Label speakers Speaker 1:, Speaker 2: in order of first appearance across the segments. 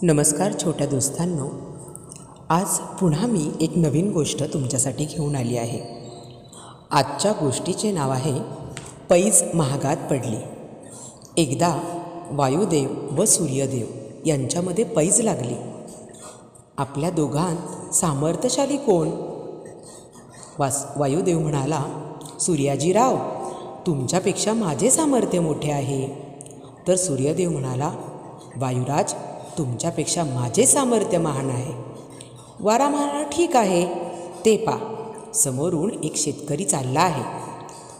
Speaker 1: नमस्कार छोट्या दोस्तांनो. आज पुन्हा मी एक नवीन गोष्ट तुमच्यासाठी घेऊन आली आहे. आजच्या गोष्टीचे नाव आहे पैज महागात पडली. एकदा वायुदेव व सूर्यदेव यांच्यामध्ये पैज लागली. आपल्या दोघांत सामर्थ्यशाली कोण? वास वायुदेव म्हणाला सूर्याजीराव तुमच्यापेक्षा माझे सामर्थ्य मोठे आहे. तर सूर्यदेव म्हणाला वायुराज तुमच्यापेक्षा माझे सामर्थ्य महान आहे. वारा म्हणाला ठीक आहे. ते पा. समोरून एक शेतकरी चालला आहे.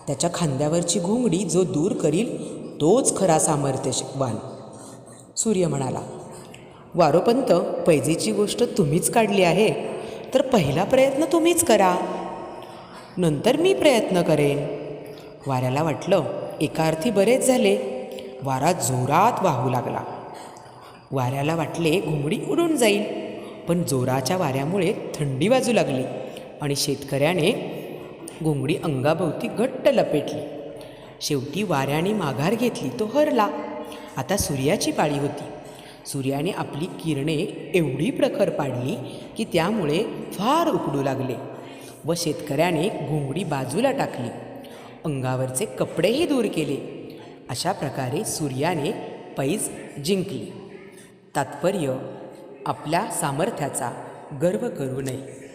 Speaker 1: त्याच्या खांद्यावरची घोंगडी जो दूर करील तोच खरा सामर्थ्यवान. सूर्य म्हणाला वारोपंत पैजेची गोष्ट तुम्हीच काढली आहे. तर पहिला प्रयत्न तुम्हीच करा. नंतर मी प्रयत्न करेन. वाऱ्याला वाटलं एका अर्थी बरेच झाले. वारा जोरात वाहू लागला. वाऱ्याला वाटले घोंगडी उडून जाईल. पण जोराच्या वाऱ्यामुळे थंडी वाजू लागली आणि शेतकऱ्याने घोंगडी अंगाभोवती घट्ट लपेटली. शेवटी वाऱ्याने माघार घेतली तो हरला. आता सूर्याची पाळी होती. सूर्याने आपली किरणे एवढी प्रखर पाडली की त्यामुळे फार उकडू लागले व शेतकऱ्याने घोंगडी बाजूला टाकली. अंगावरचे कपडेही दूर केले. अशा प्रकारे सूर्याने पैज जिंकली. तात्पर्य आपल्या सामर्थ्याचा गर्व करू नये.